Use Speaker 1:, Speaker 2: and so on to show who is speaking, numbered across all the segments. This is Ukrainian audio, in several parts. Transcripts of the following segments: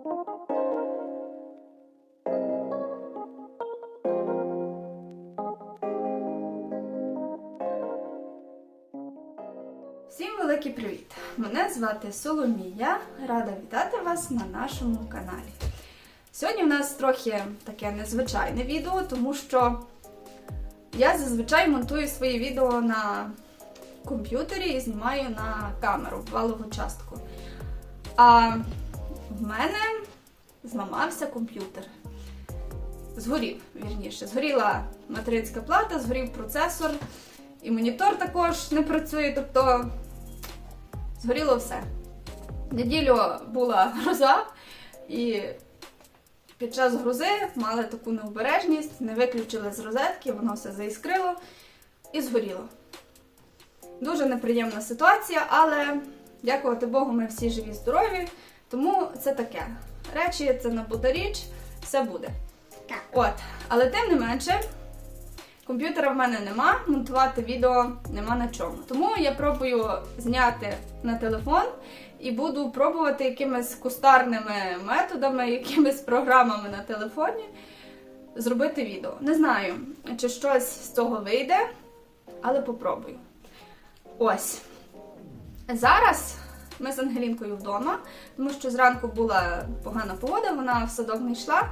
Speaker 1: Всім великий привіт! Мене звати Соломія. Рада вітати вас на нашому каналі. Сьогодні у нас трохи таке незвичайне відео, тому що я зазвичай монтую свої відео на комп'ютері і знімаю на камеру валову частку. А в мене зламався комп'ютер. Згорів, вірніше. Згоріла материнська плата, згорів процесор, і монітор також не працює, тобто згоріло все. Неділю була гроза, і під час грози мали таку необережність, не виключили з розетки, воно все заіскрило і згоріло. Дуже неприємна ситуація, але дякувати Богу, ми всі живі, здорові. Тому це таке. Речі це набута річ, все буде.
Speaker 2: Так.
Speaker 1: От, але тим не менше, комп'ютера в мене нема, монтувати відео нема на чому. Тому я пробую зняти на телефон і буду пробувати якимись кустарними методами, якимись програмами на телефоні зробити відео. Не знаю, чи щось з цього вийде, але попробую. Ось. Зараз ми з Ангелінкою вдома, тому що зранку була погана погода, вона в садок не йшла,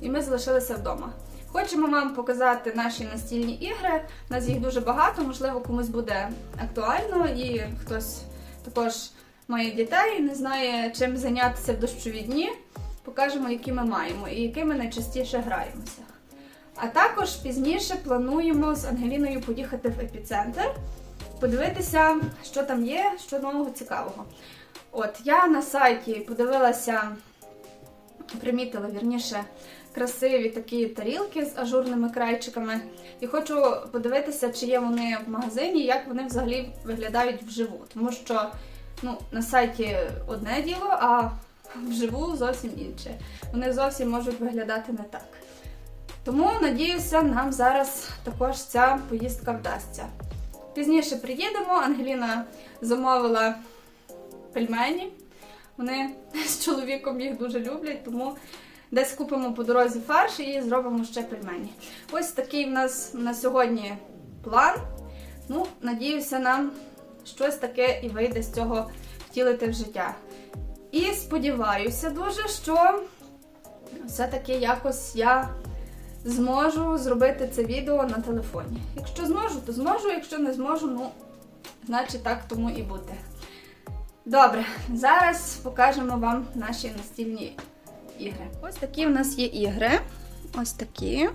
Speaker 1: і ми залишилися вдома. Хочемо вам показати наші настільні ігри. У нас їх дуже багато, можливо, комусь буде актуально, і хтось також має дітей, і не знає, чим зайнятися в дощові дні. Покажемо, які ми маємо і якими найчастіше граємося. А також пізніше плануємо з Ангеліною поїхати в епіцентр, подивитися, що там є, що нового цікавого. От я на сайті подивилася, примітила вірніше красиві такі тарілки з ажурними крайчиками. І хочу подивитися, чи є вони в магазині, як вони взагалі виглядають вживу. Тому що ну, на сайті одне діло, а вживу зовсім інше. Вони зовсім можуть виглядати не так. Тому надіюся, нам зараз також ця поїздка вдасться. Пізніше приїдемо. Ангеліна замовила пельмені. Вони з чоловіком їх дуже люблять, тому десь купимо по дорозі фарш і зробимо ще пельмені. Ось такий в нас на сьогодні план. Ну, надіюся, нам щось таке і вийде з цього втілити в життя. І сподіваюся дуже, що все-таки якось я зможу зробити це відео на телефоні. Якщо зможу, то зможу, якщо не зможу, ну, значить так тому і буде. Добре, зараз покажемо вам наші настільні ігри. Ось такі в нас є ігри. Ось такі.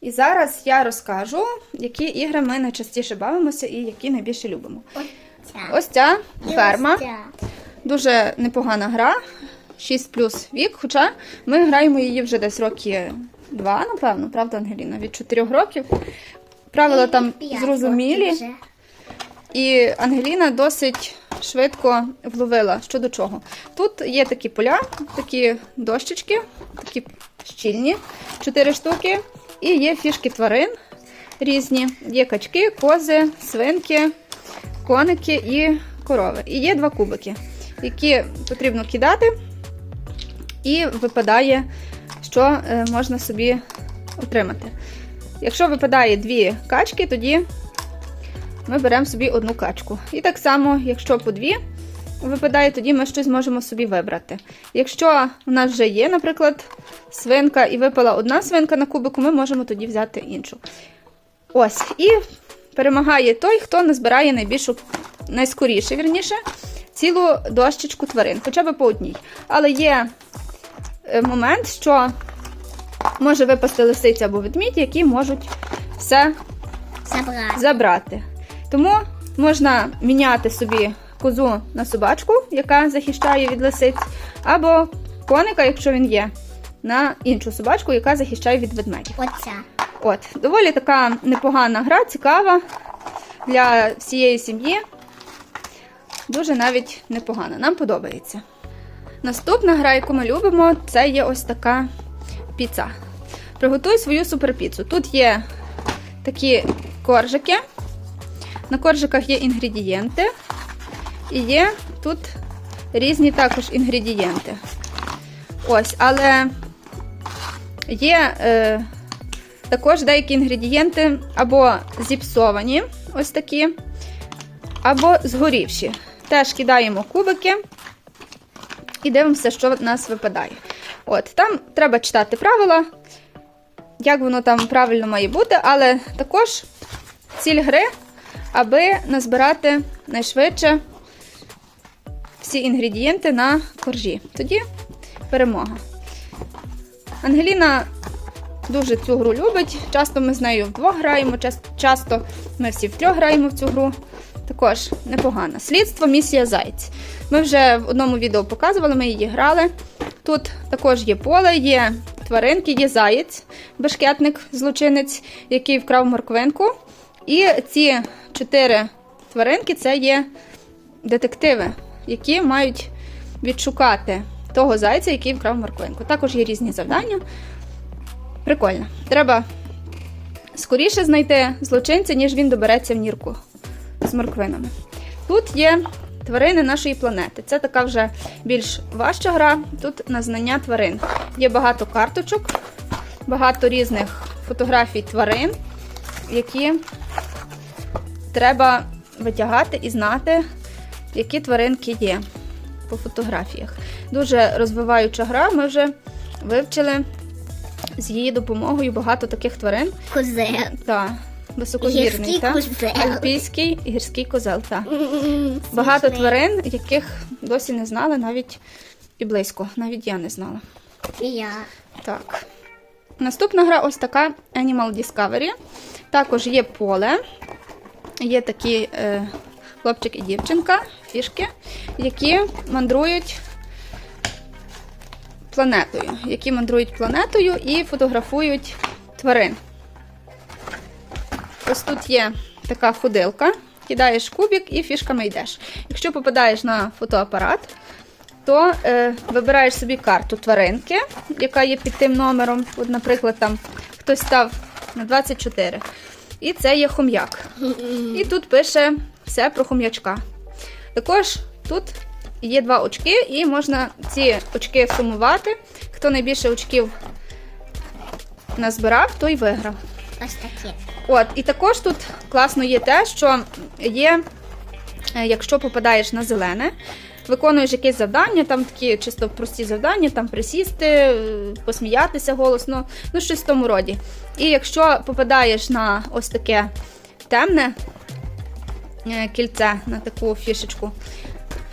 Speaker 1: І зараз я розкажу, які ігри ми найчастіше бавимося і які найбільше любимо. Ось ця ферма. Дуже непогана гра. 6 плюс вік, хоча ми граємо її вже десь роки два, напевно, правда, Ангеліна? Від 4 років. Правила там зрозумілі. І Ангеліна досить швидко вловила що до чого. Тут є такі поля, такі дощечки, такі щільні, чотири штуки. І є фішки тварин різні. Є качки, кози, свинки, коники і корови. І є два кубики, які потрібно кидати, і випадає, що е, можна собі отримати. Якщо випадає дві качки, тоді ми беремо собі одну качку. І так само, якщо по дві випадає, тоді ми щось можемо собі вибрати. Якщо у нас вже є, наприклад, свинка і випала одна свинка на кубику, ми можемо тоді взяти іншу. Ось. І перемагає той, хто назбирає найбільшу, найскоріше, вірніше, цілу дощечку тварин, хоча б по одній. Але є момент, що може випасти лисиця або ведмідь, які можуть все
Speaker 2: Забрати.
Speaker 1: забрати. Тому можна міняти собі козу на собачку, яка захищає від лисиць, або коника, якщо він є, на іншу собачку, яка захищає від ведмедів.
Speaker 2: Оця.
Speaker 1: От, доволі така непогана гра, цікава для всієї сім'ї. Дуже навіть непогана. Нам подобається. Наступна гра, яку ми любимо, це є ось така піца. Приготуй свою суперпіцу. Тут є такі коржики. На коржиках є інгредієнти. І є тут різні також інгредієнти. Ось, але є е, також деякі інгредієнти або зіпсовані, ось такі, або згорівші. Теж кидаємо кубики і дивимося, що в нас випадає. От, там треба читати правила, як воно там правильно має бути, але також ціль гри, аби назбирати найшвидше всі інгредієнти на коржі. Тоді перемога. Ангеліна дуже цю гру любить. Часто ми з нею вдвох граємо, часто ми всі втрьох граємо в цю гру. Також непогано. Слідство місія Зайць. Ми вже в одному відео показували, ми її грали. Тут також є поле, є тваринки, є заєць, бешкетник, злочинець, який вкрав морквинку. І ці чотири тваринки це є детективи, які мають відшукати того зайця, який вкрав морквинку. Також є різні завдання. Прикольно. Треба скоріше знайти злочинця, ніж він добереться в нірку з морквинами. Тут є тварини нашої планети. Це така вже більш важча гра. Тут на знання тварин. Є багато карточок, багато різних фотографій тварин, які треба витягати і знати, які тваринки є по фотографіях. Дуже розвиваюча гра. Ми вже вивчили з її допомогою багато таких тварин.
Speaker 2: Козел.
Speaker 1: Та високогірний,
Speaker 2: Гірський
Speaker 1: та альпійський і гірський козел. Та. Багато тварин, яких досі не знали, навіть і близько. Навіть я не знала.
Speaker 2: І я.
Speaker 1: Так. Наступна гра ось така Animal Discovery. Також є поле. Є такі е, хлопчик і дівчинка, фішки, які мандрують планетою. Які мандрують планетою і фотографують тварин. Ось тут є така ходилка. Кидаєш кубик і фішками йдеш. Якщо попадаєш на фотоапарат, то е, вибираєш собі карту тваринки, яка є під тим номером. От, наприклад, там хтось став на 24. І це є хом'як. І тут пише все про хом'ячка. Також тут є два очки, і можна ці очки сумувати. Хто найбільше очків назбирав, той виграв.
Speaker 2: Ось таке.
Speaker 1: От, і також тут класно є те, що є, е, якщо попадаєш на зелене, виконуєш якесь завдання, там такі чисто прості завдання, там присісти, е, посміятися голосно, ну щось в тому роді. І якщо попадаєш на ось таке темне е, кільце, на таку фішечку,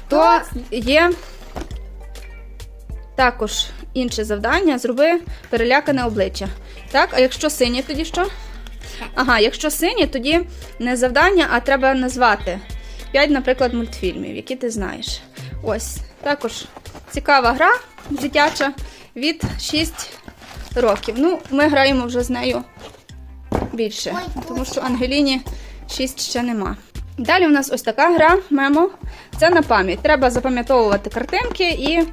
Speaker 1: то є також інше завдання зроби перелякане обличчя. Так, а якщо синє, тоді що? Ага, якщо синє, тоді не завдання, а треба назвати 5, наприклад, мультфільмів, які ти знаєш. Ось, також цікава гра дитяча від 6 років. Ну, ми граємо вже з нею більше, тому що Ангеліні 6 ще нема. Далі у нас ось така гра мемо. Це на пам'ять. Треба запам'ятовувати картинки і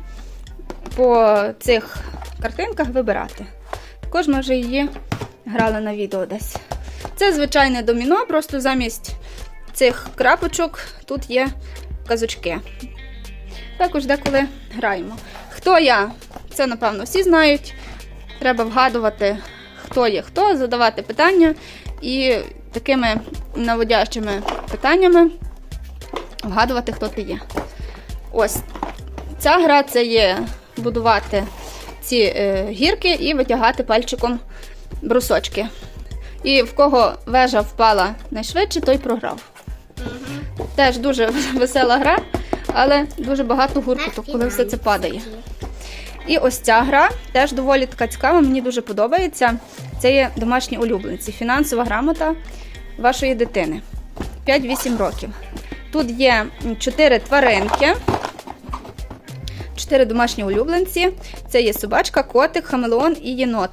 Speaker 1: по цих картинках вибирати. Також ми вже її грали на відео десь. Це звичайне доміно, просто замість цих крапочок тут є казочки. Також деколи граємо. Хто я? Це, напевно, всі знають. Треба вгадувати, хто є хто, задавати питання і такими наводящими питаннями вгадувати, хто ти є. Ось ця гра це є будувати ці е, гірки і витягати пальчиком брусочки. І в кого вежа впала найшвидше, той програв. Теж дуже весела гра, але дуже багато гуркоту, коли все це падає. І ось ця гра теж доволі така цікава, мені дуже подобається. Це є домашні улюбленці. Фінансова грамота вашої дитини. 5-8 років. Тут є 4 тваринки, 4 домашні улюбленці. Це є собачка, котик, хамелеон і єнот.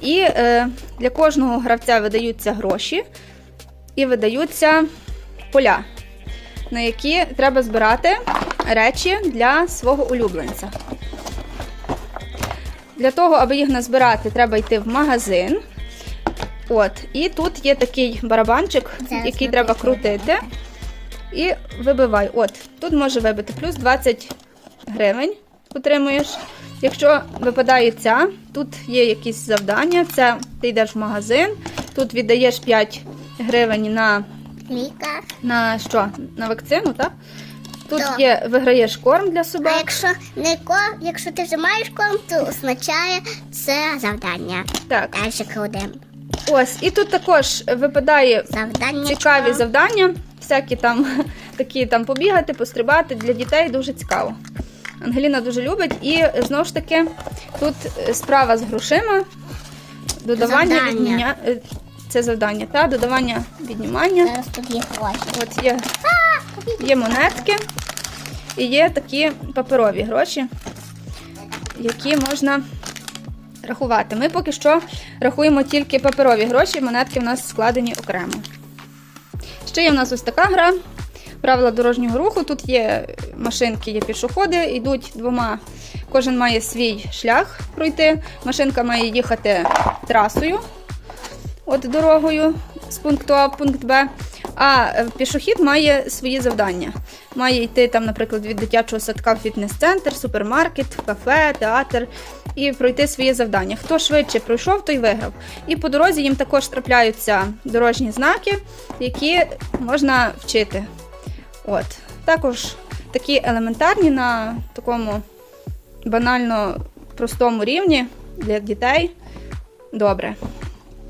Speaker 1: І е, для кожного гравця видаються гроші і видаються поля, на які треба збирати речі для свого улюбленця. Для того, аби їх назбирати, треба йти в магазин. От, і тут є такий барабанчик,
Speaker 2: Зараз
Speaker 1: який треба крутити. І вибивай. От, тут може вибити плюс 20 гривень отримуєш. Якщо випадає ця, тут є якісь завдання. Це ти йдеш в магазин, тут віддаєш 5 гривень на,
Speaker 2: Лікар.
Speaker 1: на що? На вакцину, так? Тут
Speaker 2: Так.
Speaker 1: є виграєш корм для
Speaker 2: А якщо не корм, якщо ти вже маєш корм, то означає це завдання.
Speaker 1: Так,
Speaker 2: Далі кладемо.
Speaker 1: ось, і тут також випадає цікаві завдання, всякі там такі там побігати, пострибати для дітей дуже цікаво. Ангеліна дуже любить, і знову ж таки тут справа з грошима, додавання
Speaker 2: Завдання.
Speaker 1: відміня... е, це завдання, та додавання віднімання.
Speaker 2: Зараз тут є гроші.
Speaker 1: От є, є монетки і є такі паперові гроші, які можна рахувати. Ми поки що рахуємо тільки паперові гроші, монетки в нас складені окремо. Ще є в нас ось така гра. Правила дорожнього руху. Тут є машинки, є пішоходи, йдуть двома. Кожен має свій шлях пройти. Машинка має їхати трасою, от дорогою з пункту А в пункт Б. А е, пішохід має свої завдання. Має йти там, наприклад, від дитячого садка в фітнес-центр, супермаркет, кафе, театр і пройти свої завдання. Хто швидше пройшов, той виграв. І по дорозі їм також трапляються дорожні знаки, які можна вчити. От. Також такі елементарні на такому банально простому рівні для дітей. Добре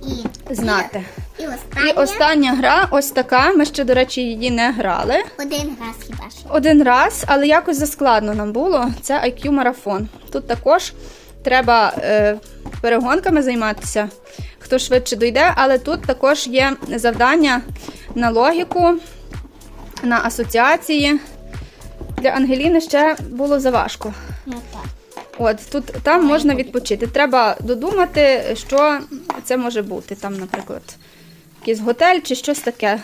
Speaker 2: І,
Speaker 1: знати.
Speaker 2: і
Speaker 1: І
Speaker 2: останнє.
Speaker 1: остання гра ось така. Ми ще, до речі, її не грали.
Speaker 2: Один раз хіба що.
Speaker 1: Один раз, але якось заскладно нам було. Це IQ марафон. Тут також треба е, перегонками займатися, хто швидше дойде, але тут також є завдання на логіку, на асоціації. Для Ангеліни ще було заважко.
Speaker 2: Ну так.
Speaker 1: От тут там можна відпочити. Треба додумати, що це може бути. Там, наприклад, якийсь готель чи щось таке.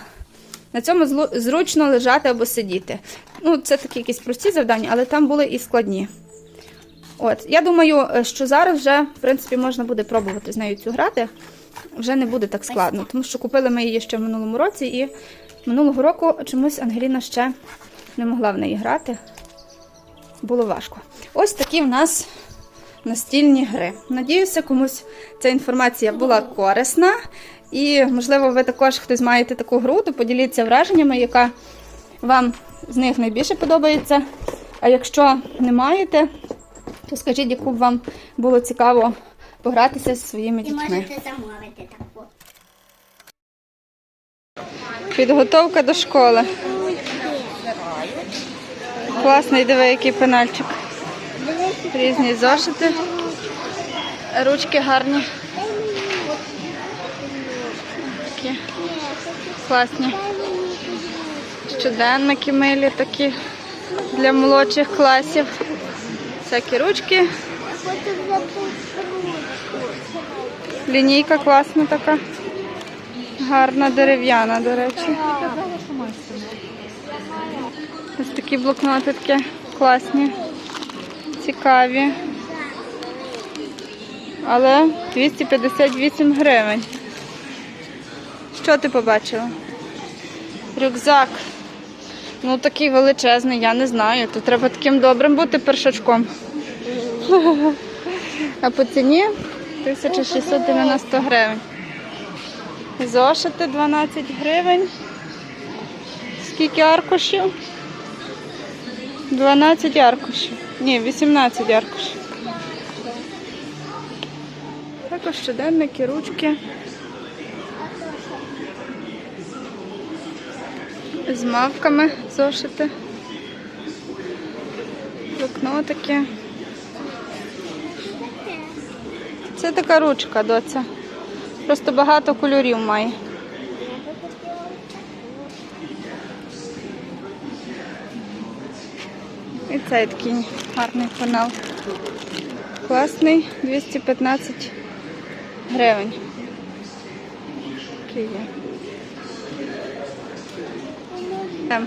Speaker 1: На цьому зручно лежати або сидіти. Ну, це такі якісь прості завдання, але там були і складні. От, я думаю, е, що зараз вже, в принципі, можна буде пробувати з нею цю грати. Вже не буде так складно, тому що купили ми її ще в минулому році, і минулого року чомусь Ангеліна ще не могла в неї грати. Було важко. Ось такі в нас настільні гри. Надіюся, комусь ця інформація була корисна. І, можливо, ви також хтось маєте таку гру, то поділіться враженнями, яка вам з них найбільше подобається. А якщо не маєте, то скажіть, яку б вам було цікаво погратися зі своїми
Speaker 2: І можете замовити таку.
Speaker 1: Підготовка до школи. Класний, диви, який пенальчик. Різні зошити. Ручки гарні. Такі класні. Щоденники милі такі для молодших класів. Всякі ручки. Лінійка класна така. Гарна дерев'яна, до речі. Ось такі блокнотики класні, цікаві. Але 258 гривень. Що ти побачила? Рюкзак. Ну такий величезний, я не знаю. То треба таким добрим бути першачком. А по ціні 1690 гривень. Зошити 12 гривень. Скільки аркушів? 12 аркушів. Ні, 18 аркушів. Також щоденники, ручки. З мавками зошити. Блокнотики. Це така ручка, доця. Просто багато кольорів має. І цей такий гарний пенал. Класний, 215 гривень. Такий є. Ем,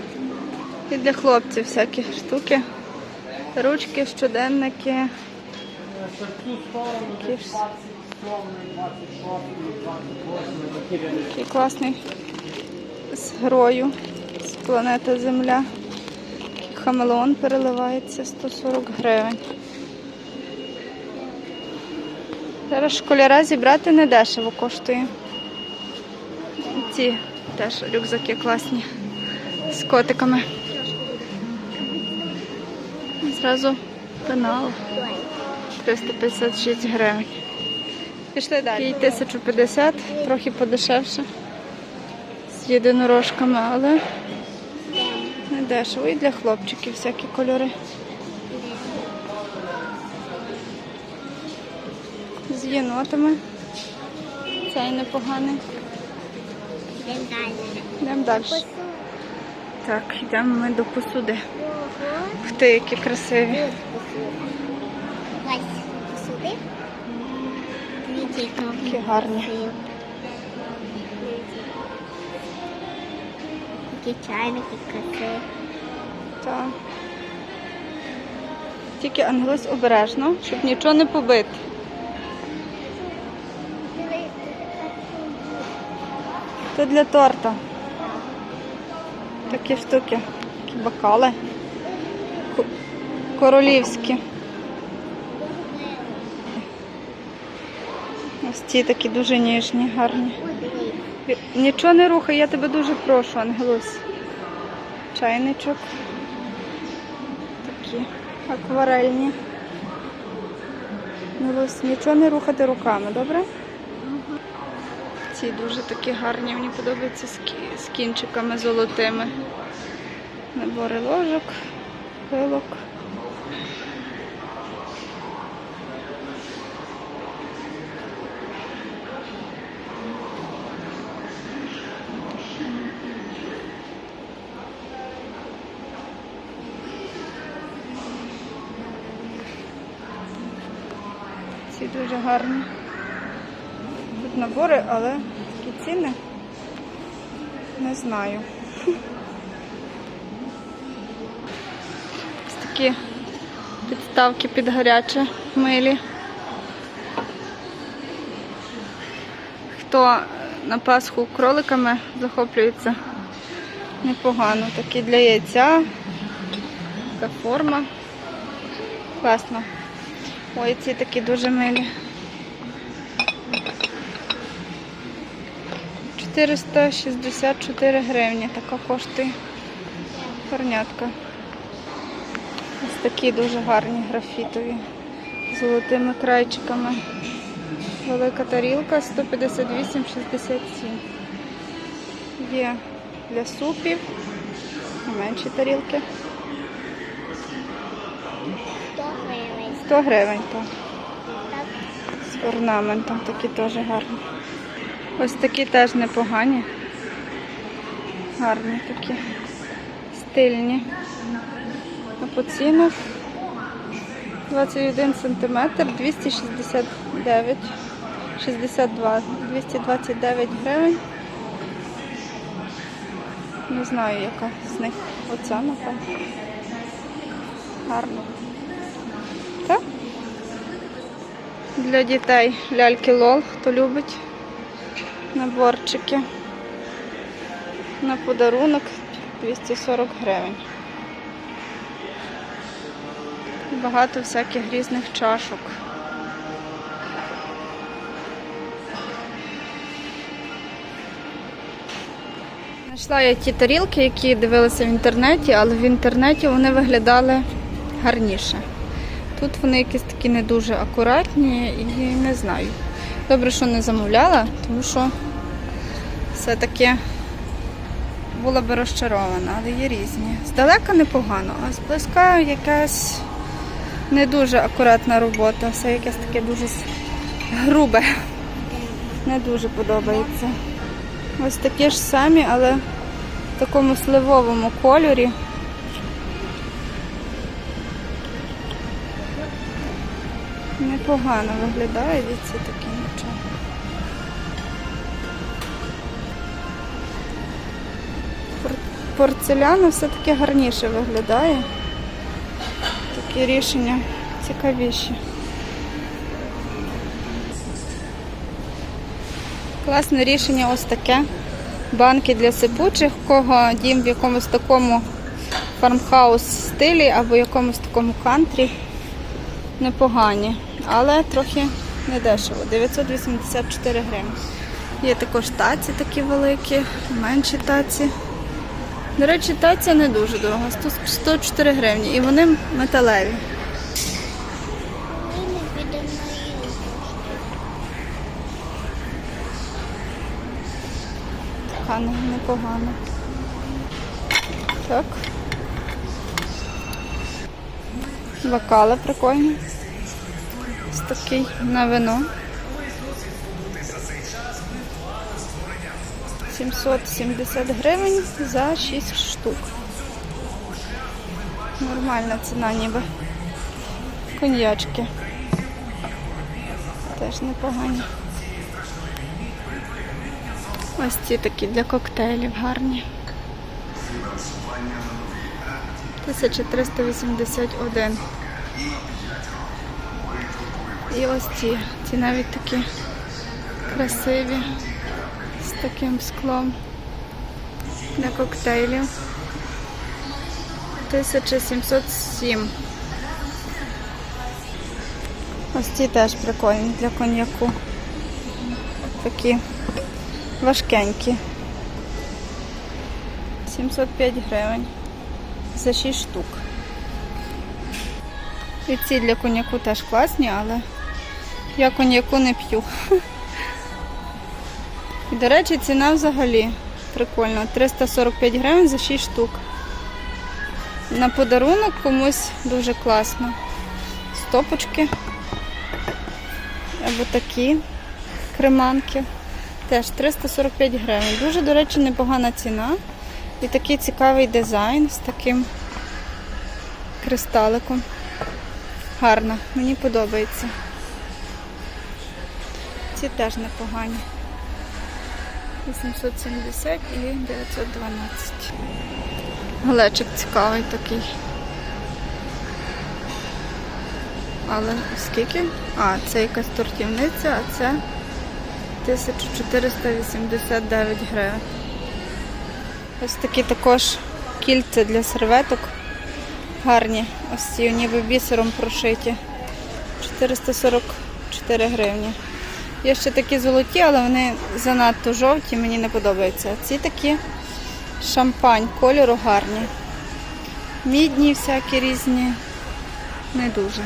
Speaker 1: І для хлопців всякі штуки. Ручки, щоденники. Такі Такий класний з грою з планети Земля. Хамелеон переливається 140 гривень. Зараз школяра зібрати не дешево коштує. Ці теж рюкзаки класні з котиками. Зразу пенал 356 гривень. Пішли далі. Такий 1050, трохи подешевше. З єдинорожками, але не дешево. І для хлопчиків всякі кольори. З єнотами. Цей непоганий.
Speaker 2: Йдемо далі.
Speaker 1: Так, йдемо ми до посуди. Ух ти, які красиві. Які гарні.
Speaker 2: Такі чайники красиві.
Speaker 1: Так. Тільки ангелось обережно, щоб нічого не побити. Це для торта. Такі штуки. Такі бокали. Ко- Королівські. Ось ці такі дуже ніжні, гарні. Нічого не рухай, я тебе дуже прошу, Ангелусь. Чайничок. Такі акварельні. Ангелусь, нічого не рухати руками, добре? Ці дуже такі гарні, мені подобаються з, кінчиками золотими. Набори ложок, пилок. Ці дуже гарні. Тут набори, але такі ціни не знаю. Ось такі підставки під гаряче милі. Хто на Пасху кроликами захоплюється непогано. Такі для яйця. Така форма. Класно. Ой, ці такі дуже милі. 464 гривні така коштує горнятка. Ось такі дуже гарні графітові з золотими крайчиками. Велика тарілка 158,67. Є для супів, менші тарілки.
Speaker 2: 100 гривень.
Speaker 1: 100 гривень. Так. З орнаментом такі теж гарні. Ось такі теж непогані. Гарні такі. Стильні. А по цінах 21 см 269 62 229 гривень. Не знаю, яка з них. Оця, напевно. Гарно. Так? Для дітей ляльки лол, хто любить наборчики. На подарунок 240 гривень. Багато всяких різних чашок. Знайшла я ті тарілки, які дивилася в інтернеті, але в інтернеті вони виглядали гарніше. Тут вони якісь такі не дуже акуратні і не знаю. Добре, що не замовляла, тому що все-таки була би розчарована, але є різні. Здалека непогано, а зблизька якась не дуже акуратна робота, все якесь таке дуже грубе. Не дуже подобається. Ось такі ж самі, але в такому сливовому кольорі. Непогано виглядає від ці такі нічого. Порцеляна все-таки гарніше виглядає. Такі рішення цікавіші. Класне рішення ось таке. Банки для сипучих, кого дім в якомусь такому фармхаус стилі або якомусь такому кантрі. Непогані, але трохи недешево. 984 гривні. Є також таці такі великі, менші таці. До речі, таця не дуже дорога, 104 гривні. І вони металеві.
Speaker 2: Ми не підемо на іншу.
Speaker 1: Така непогана. Так. Бокали прикольні. Такий на вино. 770 гривень за 6 штук. Нормальна ціна ніби. Коньячки. Теж непогані. Ось ці такі для коктейлів гарні. 1381. І ось ці. Ці навіть такі красиві з таким склом для коктейлів. 1707. Ось ці теж прикольні для коньяку. Такі важкенькі. 705 гривень за 6 штук. І ці для коньяку теж класні, але я коньяку не п'ю. І, до речі, ціна взагалі прикольна. 345 гривень за 6 штук. На подарунок комусь дуже класно. Стопочки. Або такі креманки. Теж 345 гривень. Дуже, до речі, непогана ціна. І такий цікавий дизайн з таким кристаликом. Гарно, мені подобається. Ці теж непогані. 870 і 912. Глечик цікавий такий. Але скільки? А, це якась тортівниця, а це 1489 гривень. Ось такі також кільця для серветок. Гарні. Ось ці ніби бісером прошиті. 444 гривні. Є ще такі золоті, але вони занадто жовті, мені не подобаються. Ці такі шампань кольору гарні. Мідні всякі різні. Не дуже.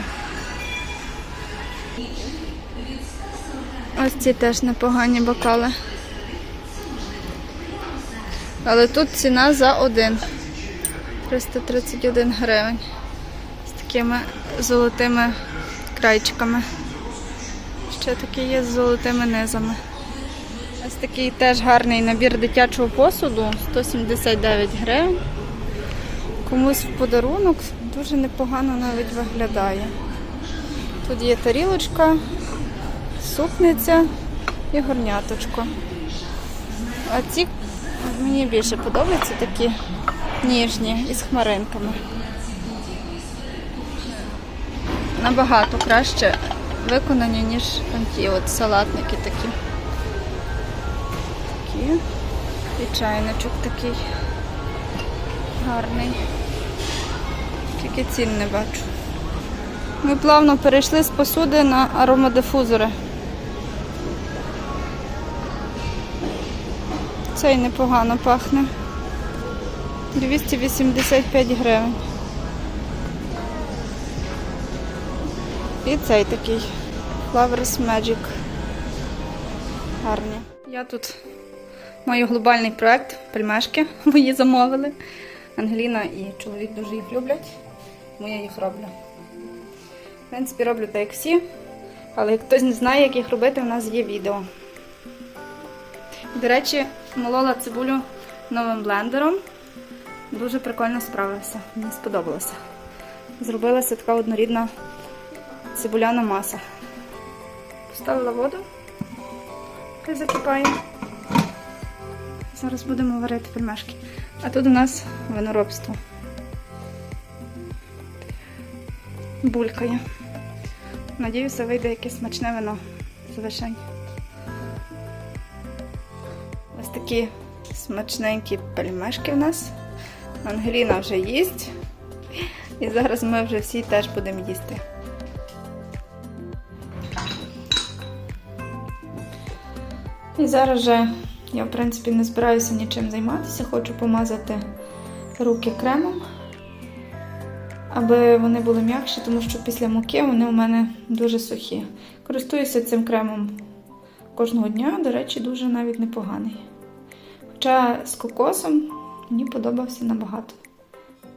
Speaker 1: Ось ці теж непогані бокали. Але тут ціна за один. 331 гривень. З такими золотими крайчиками. Ще такі є з золотими низами. Ось такий теж гарний набір дитячого посуду 179 гривень. Комусь в подарунок дуже непогано навіть виглядає. Тут є тарілочка, супниця і горняточко. А ці мені більше подобаються такі ніжні із хмаринками. Набагато краще виконані, ніж ті от салатники такі. Такі. І чайничок такий гарний. Тільки цін не бачу. Ми плавно перейшли з посуди на аромадифузори. Цей непогано пахне. 285 гривень. І цей такий Flowers Magic. Гарні. Я тут маю глобальний проект пельмешки мої замовили. Ангеліна і чоловік дуже їх люблять, тому я їх роблю. В принципі, роблю так як всі, але як хтось не знає, як їх робити, у нас є відео. До речі, молола цибулю новим блендером. Дуже прикольно справився. Мені сподобалося. Зробилася така однорідна цибуляна маса. Поставила воду, хай закипає. Зараз будемо варити пельмешки. А тут у нас виноробство. Булькає. Надіюся, вийде якесь смачне вино з вишень. Ось такі смачненькі пельмешки в нас. Ангеліна вже їсть. І зараз ми вже всі теж будемо їсти. І зараз вже я, в принципі, не збираюся нічим займатися. Хочу помазати руки кремом, аби вони були м'якші, тому що після муки вони у мене дуже сухі. Користуюся цим кремом кожного дня, до речі, дуже навіть непоганий. Хоча з кокосом мені подобався набагато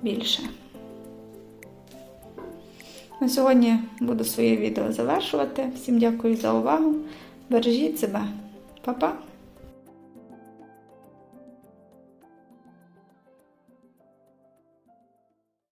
Speaker 1: більше. На сьогодні буду своє відео завершувати. Всім дякую за увагу. Бережіть себе. Па-па!